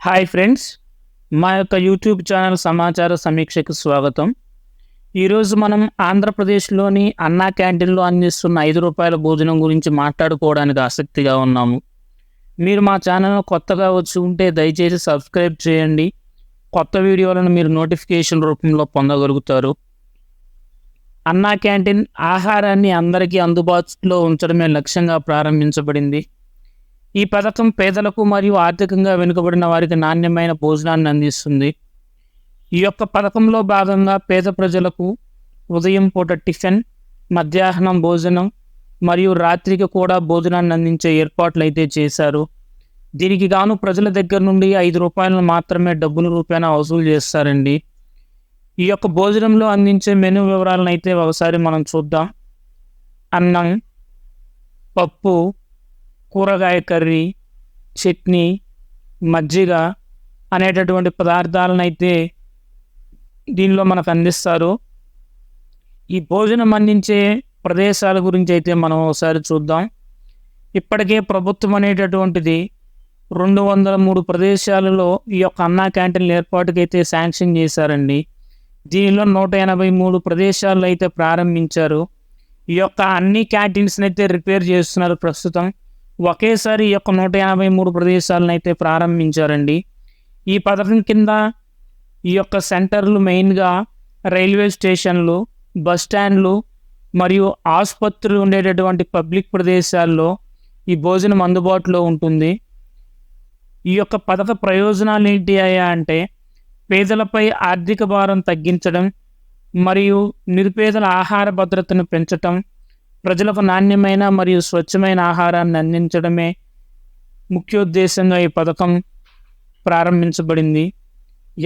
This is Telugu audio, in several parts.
హాయ్ ఫ్రెండ్స్ మా యొక్క యూట్యూబ్ ఛానల్ సమాచార సమీక్షకు స్వాగతం. ఈరోజు మనం ఆంధ్రప్రదేశ్లోని అన్నా క్యాంటీన్లో అందిస్తున్న ఐదు రూపాయల భోజనం గురించి మాట్లాడుకోవడానికి ఆసక్తిగా ఉన్నాము. మీరు మా ఛానల్ కొత్తగా వచ్చి ఉంటే దయచేసి సబ్స్క్రైబ్ చేయండి. కొత్త వీడియోలను మీరు నోటిఫికేషన్ రూపంలో పొందగలుగుతారు. అన్నా క్యాంటీన్ ఆహారాన్ని అందరికీ అందుబాటులో ఉంచడమే లక్ష్యంగా ప్రారంభించబడింది. ఈ పథకం పేదలకు మరియు ఆర్థికంగా వెనుకబడిన వారికి నాణ్యమైన భోజనాన్ని అందిస్తుంది. ఈ యొక్క పథకంలో భాగంగా పేద ప్రజలకు ఉదయం పూట టిఫిన్ మధ్యాహ్నం భోజనం మరియు రాత్రికి కూడా భోజనాన్ని అందించే ఏర్పాట్లు అయితే చేశారు. దీనికి గాను ప్రజల దగ్గర నుండి ఐదు రూపాయలను మాత్రమే డబ్బుల రూపాయన వసూలు చేస్తారండి. ఈ యొక్క భోజనంలో అందించే మెనూ వివరాలను అయితే ఒకసారి మనం చూద్దాం. అన్నం పప్పు కూరగాయ కర్రీ చట్నీ మజ్జిగ అనేటటువంటి పదార్థాలను అయితే దీనిలో మనకు అందిస్తారు. ఈ భోజనం అందించే ప్రదేశాల గురించి అయితే మనం ఒకసారి చూద్దాం. ఇప్పటికే ప్రభుత్వం అనేటటువంటిది రెండు వందల మూడు ప్రదేశాలలో ఈ యొక్క అన్నా క్యాంటీన్ల ఏర్పాటుకైతే అయితే శాంక్షన్ చేశారండి. దీనిలో నూట ఎనభై మూడు ప్రదేశాల్లో అయితే ప్రారంభించారు. ఈ యొక్క అన్ని క్యాంటీన్స్ని అయితే రిపేర్ చేస్తున్నారు ప్రస్తుతం. ఒకేసారి ఈ యొక్క నూట యాభై మూడు ప్రదేశాలను అయితే ప్రారంభించారండి. ఈ పథకం కింద ఈ యొక్క సెంటర్లు మెయిన్గా రైల్వే స్టేషన్లు బస్ స్టాండ్లు మరియు ఆసుపత్రులు ఉండేటటువంటి పబ్లిక్ ప్రదేశాల్లో ఈ భోజనం అందుబాటులో ఉంటుంది. ఈ యొక్క పథక ప్రయోజనాలు ఏంటి అయ్యా అంటే పేదలపై ఆర్థిక భారం తగ్గించడం మరియు నిరుపేదల ఆహార భద్రతను పెంచటం ప్రజలకు నాణ్యమైన మరియు స్వచ్ఛమైన ఆహారాన్ని అందించడమే ముఖ్యోద్దేశంగా ఈ పథకం ప్రారంభించబడింది.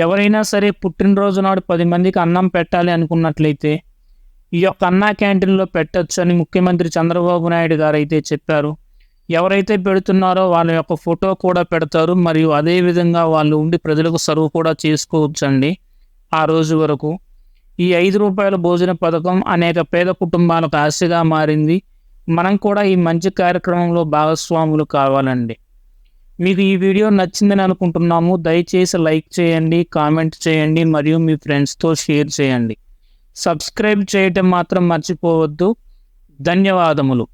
ఎవరైనా సరే పుట్టినరోజు నాడు పది మందికి అన్నం పెట్టాలి అనుకున్నట్లయితే ఈ యొక్క అన్నా క్యాంటీన్లో పెట్టచ్చు అని ముఖ్యమంత్రి చంద్రబాబు నాయుడు గారు అయితే చెప్పారు. ఎవరైతే పెడుతున్నారో వాళ్ళ యొక్క ఫోటో కూడా పెడతారు. మరియు అదే విధంగా వాళ్ళు ఉండి ప్రజలకు సర్వ్ కూడా చేసుకోవచ్చండి ఆ రోజు వరకు. ఈ ఐదు రూపాయల భోజన పథకం అనేక పేద కుటుంబాలకు ఆశగా మారింది. మనం కూడా ఈ మంచి కార్యక్రమంలో భాగస్వాములు కావాలండి. మీకు ఈ వీడియో నచ్చిందని అనుకుంటున్నాము. దయచేసి లైక్ చేయండి కామెంట్ చేయండి మరియు మీ ఫ్రెండ్స్తో షేర్ చేయండి. సబ్స్క్రైబ్ చేయటం మాత్రం మర్చిపోవద్దు. ధన్యవాదములు.